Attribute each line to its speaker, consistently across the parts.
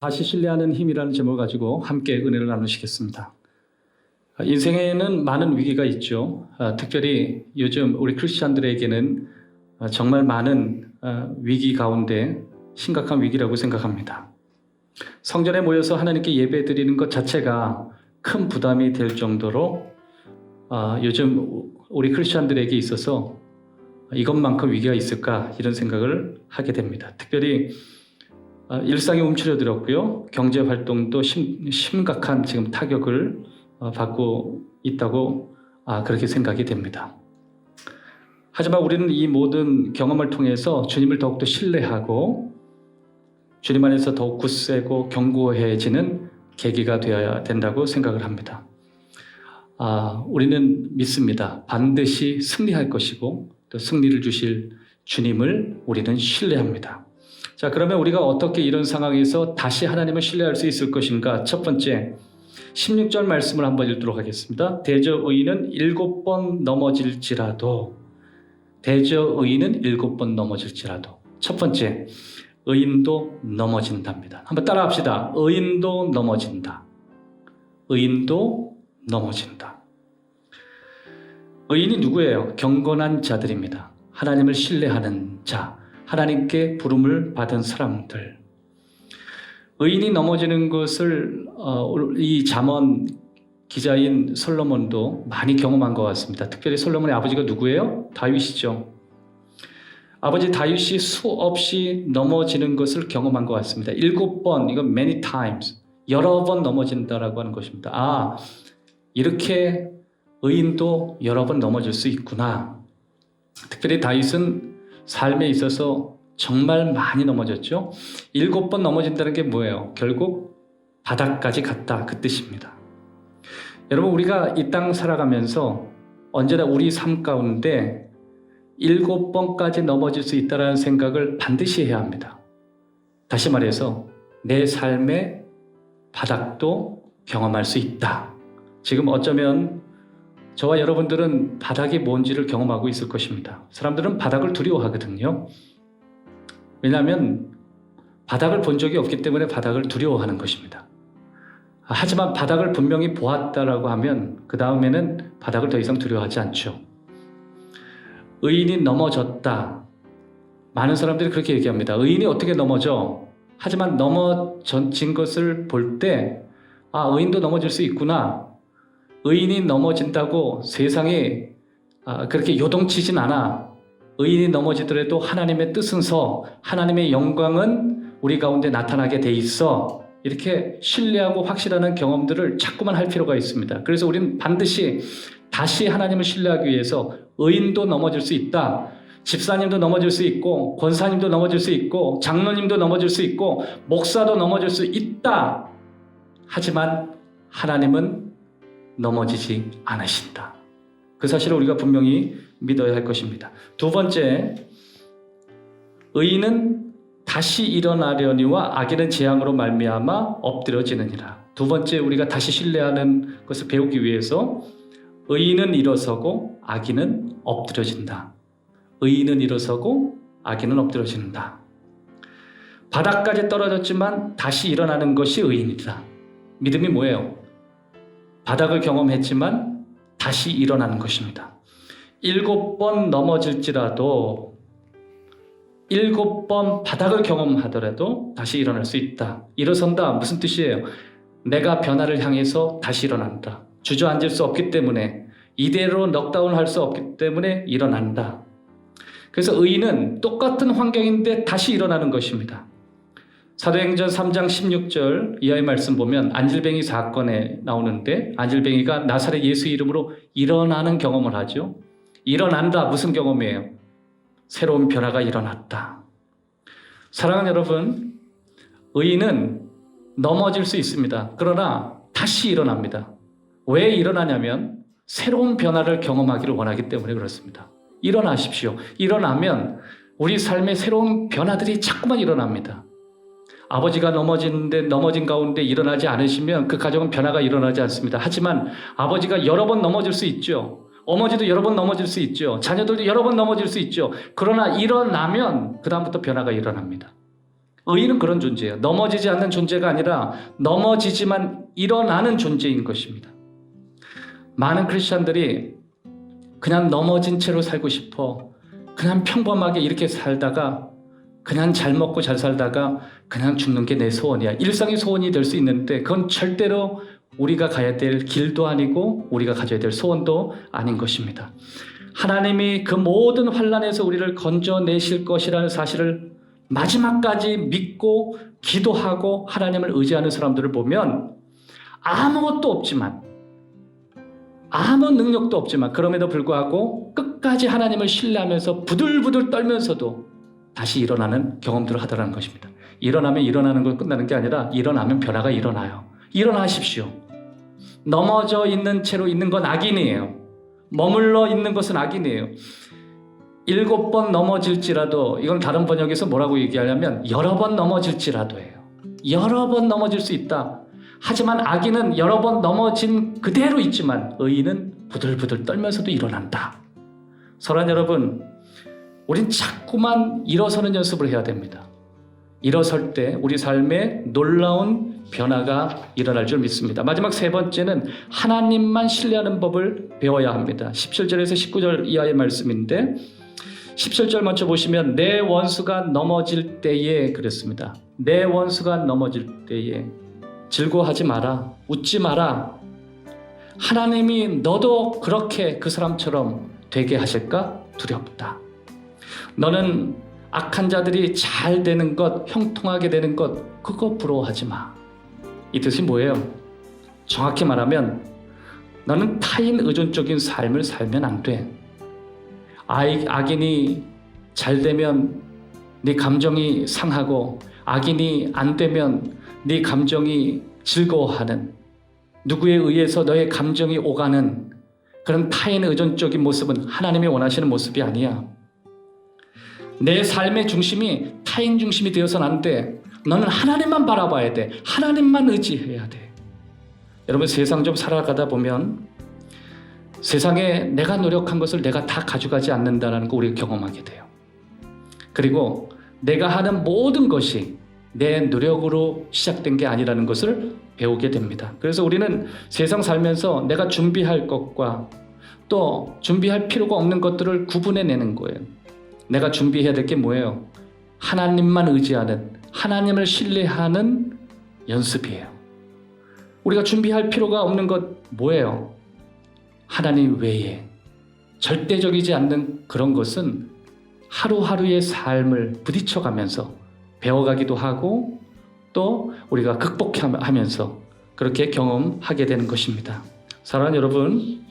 Speaker 1: 다시 신뢰하는 힘이라는 제목을 가지고 함께 은혜를 나누시겠습니다. 아, 인생에는 많은 위기가 있죠. 아, 특별히 요즘 우리 크리스천들에게는 아, 정말 많은 아, 위기 가운데 심각한 위기라고 생각합니다. 성전에 모여서 하나님께 예배 드리는 것 자체가 큰 부담이 될 정도로 아, 요즘 우리 크리스천들에게 있어서 이것만큼 위기가 있을까 이런 생각을 하게 됩니다. 특별히 아, 일상이 움츠러들었고요. 경제 활동도 심, 심각한 지금 타격을 어, 받고 있다고 아, 그렇게 생각이 됩니다. 하지만 우리는 이 모든 경험을 통해서 주님을 더욱더 신뢰하고 주님 안에서 더욱 굳세고 견고해지는 계기가 되어야 된다고 생각을 합니다. 아, 우리는 믿습니다. 반드시 승리할 것이고 또 승리를 주실 주님을 우리는 신뢰합니다. 자, 그러면 우리가 어떻게 이런 상황에서 다시 하나님을 신뢰할 수 있을 것인가? 첫 번째, 16절 말씀을 한번 읽도록 하겠습니다. 대저 의인은 일곱 번 넘어질지라도, 대저 의인은 일곱 번 넘어질지라도. 첫 번째, 의인도 넘어진답니다. 한번 따라 합시다. 의인도 넘어진다. 의인도 넘어진다. 의인이 누구예요? 경건한 자들입니다. 하나님을 신뢰하는 자. 하나님께 부름을 받은 사람들. 의인이 넘어지는 것을 어, 이 잠언 기자인 솔로몬도 많이 경험한 것 같습니다. 특별히 솔로몬의 아버지가 누구예요? 다윗이죠. 아버지 다윗이 수없이 넘어지는 것을 경험한 것 같습니다. 일곱 번, 이건 many times, 여러 번 넘어진다라고 하는 것입니다. 아, 이렇게 의인도 여러 번 넘어질 수 있구나. 특별히 다윗은 삶에 있어서 정말 많이 넘어졌죠. 일곱 번 넘어진다는 게 뭐예요? 결국 바닥까지 갔다 그 뜻입니다. 여러분 우리가 이 땅 살아가면서 언제나 우리 삶 가운데 일곱 번까지 넘어질 수 있다는 생각을 반드시 해야 합니다. 다시 말해서 내 삶의 바닥도 경험할 수 있다. 지금 어쩌면 저와 여러분들은 바닥이 뭔지를 경험하고 있을 것입니다. 사람들은 바닥을 두려워하거든요. 왜냐하면 바닥을 본 적이 없기 때문에 바닥을 두려워하는 것입니다. 하지만 바닥을 분명히 보았다라고 하면 그 다음에는 바닥을 더 이상 두려워하지 않죠. 의인이 넘어졌다. 많은 사람들이 그렇게 얘기합니다. 의인이 어떻게 넘어져? 하지만 넘어진 것을 볼 때, 아, 의인도 넘어질 수 있구나. 의인이 넘어진다고 세상에 아, 그렇게 요동치진 않아. 의인이 넘어지더라도 하나님의 뜻은 서, 하나님의 영광은 우리 가운데 나타나게 돼 있어. 이렇게 신뢰하고 확실하는 경험들을 자꾸만 할 필요가 있습니다. 그래서 우리는 반드시 다시 하나님을 신뢰하기 위해서 의인도 넘어질 수 있다. 집사님도 넘어질 수 있고, 권사님도 넘어질 수 있고, 장로님도 넘어질 수 있고, 목사도 넘어질 수 있다. 하지만 하나님은 넘어지지 않으신다. 그 사실을 우리가 분명히 믿어야 할 것입니다. 두 번째, 의인은 다시 일어나려니와 악인은 재앙으로 말미암아 엎드려지느니라. 두 번째 우리가 다시 신뢰하는 것을 배우기 위해서 의인은 일어서고 악인은 엎드려진다. 의인은 일어서고 악인은 엎드려진다. 바닥까지 떨어졌지만 다시 일어나는 것이 의인이다. 믿음이 뭐예요? 바닥을 경험했지만 다시 일어나는 것입니다. 일곱 번 넘어질지라도 일곱 번 바닥을 경험하더라도 다시 일어날 수 있다. 일어선다. 무슨 뜻이에요? 내가 변화를 향해서 다시 일어난다. 주저앉을 수 없기 때문에 이대로 넉다운 할 수 없기 때문에 일어난다. 그래서 의인은 똑같은 환경인데 다시 일어나는 것입니다. 사도행전 3장 16절 이하의 말씀 보면 안질뱅이 사건에 나오는데 안질뱅이가 나사렛 예수 이름으로 일어나는 경험을 하죠. 일어난다 무슨 경험이에요? 새로운 변화가 일어났다. 사랑하는 여러분, 의인은 넘어질 수 있습니다. 그러나 다시 일어납니다. 왜 일어나냐면 새로운 변화를 경험하기를 원하기 때문에 그렇습니다. 일어나십시오. 일어나면 우리 삶에 새로운 변화들이 자꾸만 일어납니다. 아버지가 넘어지는데 넘어진 가운데 일어나지 않으시면 그 가정은 변화가 일어나지 않습니다. 하지만 아버지가 여러 번 넘어질 수 있죠. 어머니도 여러 번 넘어질 수 있죠. 자녀들도 여러 번 넘어질 수 있죠. 그러나 일어나면 그다음부터 변화가 일어납니다. 의인은 그런 존재예요. 넘어지지 않는 존재가 아니라 넘어지지만 일어나는 존재인 것입니다. 많은 크리스천들이 그냥 넘어진 채로 살고 싶어 그냥 평범하게 이렇게 살다가 그냥 잘 먹고 잘 살다가 그냥 죽는 게 내 소원이야. 일상의 소원이 될 수 있는데 그건 절대로 우리가 가야 될 길도 아니고 우리가 가져야 될 소원도 아닌 것입니다. 하나님이 그 모든 환란에서 우리를 건져내실 것이라는 사실을 마지막까지 믿고 기도하고 하나님을 의지하는 사람들을 보면 아무것도 없지만 아무 능력도 없지만 그럼에도 불구하고 끝까지 하나님을 신뢰하면서 부들부들 떨면서도 다시 일어나는 경험들을 하더라는 것입니다. 일어나면 일어나는 건 끝나는 게 아니라 일어나면 변화가 일어나요. 일어나십시오. 넘어져 있는 채로 있는 건 악인이에요. 머물러 있는 것은 악인이에요. 일곱 번 넘어질지라도 이건 다른 번역에서 뭐라고 얘기하냐면 여러 번 넘어질지라도예요. 여러 번 넘어질 수 있다. 하지만 악인은 여러 번 넘어진 그대로 있지만 의인은 부들부들 떨면서도 일어난다. 사랑 여러분, 우린 자꾸만 일어서는 연습을 해야 됩니다. 일어설 때 우리 삶에 놀라운 변화가 일어날 줄 믿습니다. 마지막 세 번째는 하나님만 신뢰하는 법을 배워야 합니다. 17절에서 19절 이하의 말씀인데 17절 먼저 보시면 내 원수가 넘어질 때에 그랬습니다. 내 원수가 넘어질 때에 즐거워하지 마라. 웃지 마라. 하나님이 너도 그렇게 그 사람처럼 되게 하실까 두렵다. 너는 악한 자들이 잘 되는 것, 형통하게 되는 것, 그거 부러워하지 마. 이 뜻이 뭐예요? 정확히 말하면 너는 타인 의존적인 삶을 살면 안 돼. 아이, 악인이 잘 되면 네 감정이 상하고 악인이 안 되면 네 감정이 즐거워하는 누구에 의해서 너의 감정이 오가는 그런 타인 의존적인 모습은 하나님이 원하시는 모습이 아니야. 내 삶의 중심이 타인 중심이 되어서는 안 돼. 너는 하나님만 바라봐야 돼. 하나님만 의지해야 돼. 여러분 세상 좀 살아가다 보면 세상에 내가 노력한 것을 내가 다 가져가지 않는다는 거 우리가 경험하게 돼요. 그리고 내가 하는 모든 것이 내 노력으로 시작된 게 아니라는 것을 배우게 됩니다. 그래서 우리는 세상 살면서 내가 준비할 것과 또 준비할 필요가 없는 것들을 구분해 내는 거예요. 내가 준비해야 될 게 뭐예요? 하나님만 의지하는, 하나님을 신뢰하는 연습이에요. 우리가 준비할 필요가 없는 것 뭐예요? 하나님 외에 절대적이지 않는 그런 것은 하루하루의 삶을 부딪혀가면서 배워가기도 하고 또 우리가 극복하면서 그렇게 경험하게 되는 것입니다. 사랑하는 여러분,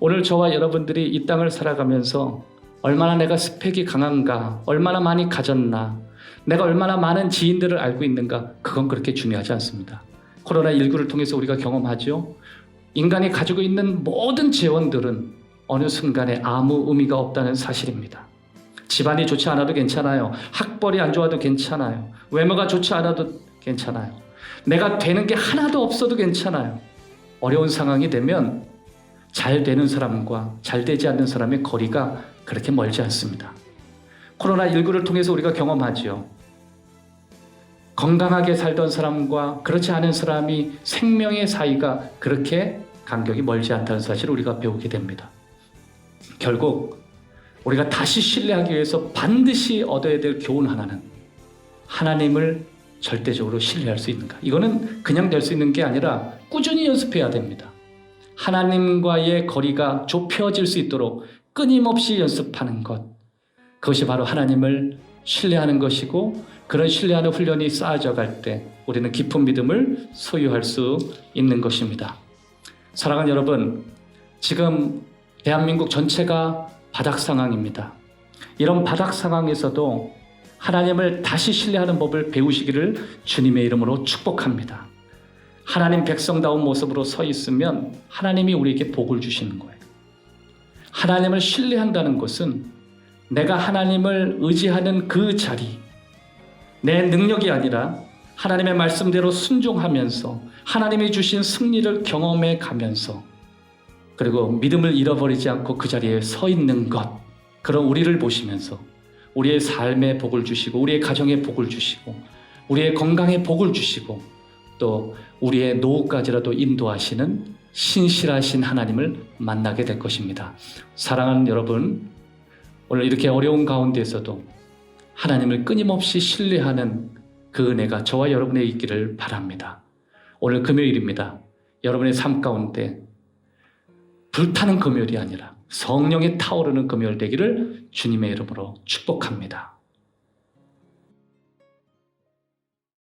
Speaker 1: 오늘 저와 여러분들이 이 땅을 살아가면서 얼마나 내가 스펙이 강한가, 얼마나 많이 가졌나, 내가 얼마나 많은 지인들을 알고 있는가, 그건 그렇게 중요하지 않습니다. 코로나19를 통해서 우리가 경험하죠. 인간이 가지고 있는 모든 재원들은 어느 순간에 아무 의미가 없다는 사실입니다. 집안이 좋지 않아도 괜찮아요. 학벌이 안 좋아도 괜찮아요. 외모가 좋지 않아도 괜찮아요. 내가 되는 게 하나도 없어도 괜찮아요. 어려운 상황이 되면 잘 되는 사람과 잘 되지 않는 사람의 거리가 그렇게 멀지 않습니다. 코로나19를 통해서 우리가 경험하지요. 건강하게 살던 사람과 그렇지 않은 사람이 생명의 사이가 그렇게 간격이 멀지 않다는 사실을 우리가 배우게 됩니다. 결국 우리가 다시 신뢰하기 위해서 반드시 얻어야 될 교훈 하나는 하나님을 절대적으로 신뢰할 수 있는가. 이거는 그냥 될 수 있는 게 아니라 꾸준히 연습해야 됩니다. 하나님과의 거리가 좁혀질 수 있도록 끊임없이 연습하는 것. 그것이 바로 하나님을 신뢰하는 것이고 그런 신뢰하는 훈련이 쌓아져 갈 때 우리는 깊은 믿음을 소유할 수 있는 것입니다. 사랑하는 여러분, 지금 대한민국 전체가 바닥 상황입니다. 이런 바닥 상황에서도 하나님을 다시 신뢰하는 법을 배우시기를 주님의 이름으로 축복합니다. 하나님 백성다운 모습으로 서 있으면 하나님이 우리에게 복을 주시는 거예요. 하나님을 신뢰한다는 것은 내가 하나님을 의지하는 그 자리, 내 능력이 아니라 하나님의 말씀대로 순종하면서 하나님이 주신 승리를 경험해 가면서 그리고 믿음을 잃어버리지 않고 그 자리에 서 있는 것, 그런 우리를 보시면서 우리의 삶에 복을 주시고 우리의 가정에 복을 주시고 우리의 건강에 복을 주시고 또 우리의 노후까지라도 인도하시는 신실하신 하나님을 만나게 될 것입니다. 사랑하는 여러분, 오늘 이렇게 어려운 가운데서도 하나님을 끊임없이 신뢰하는 그 은혜가 저와 여러분의 있기를 바랍니다. 오늘 금요일입니다. 여러분의 삶 가운데 불타는 금요일이 아니라 성령이 타오르는 금요일 되기를 주님의 이름으로 축복합니다.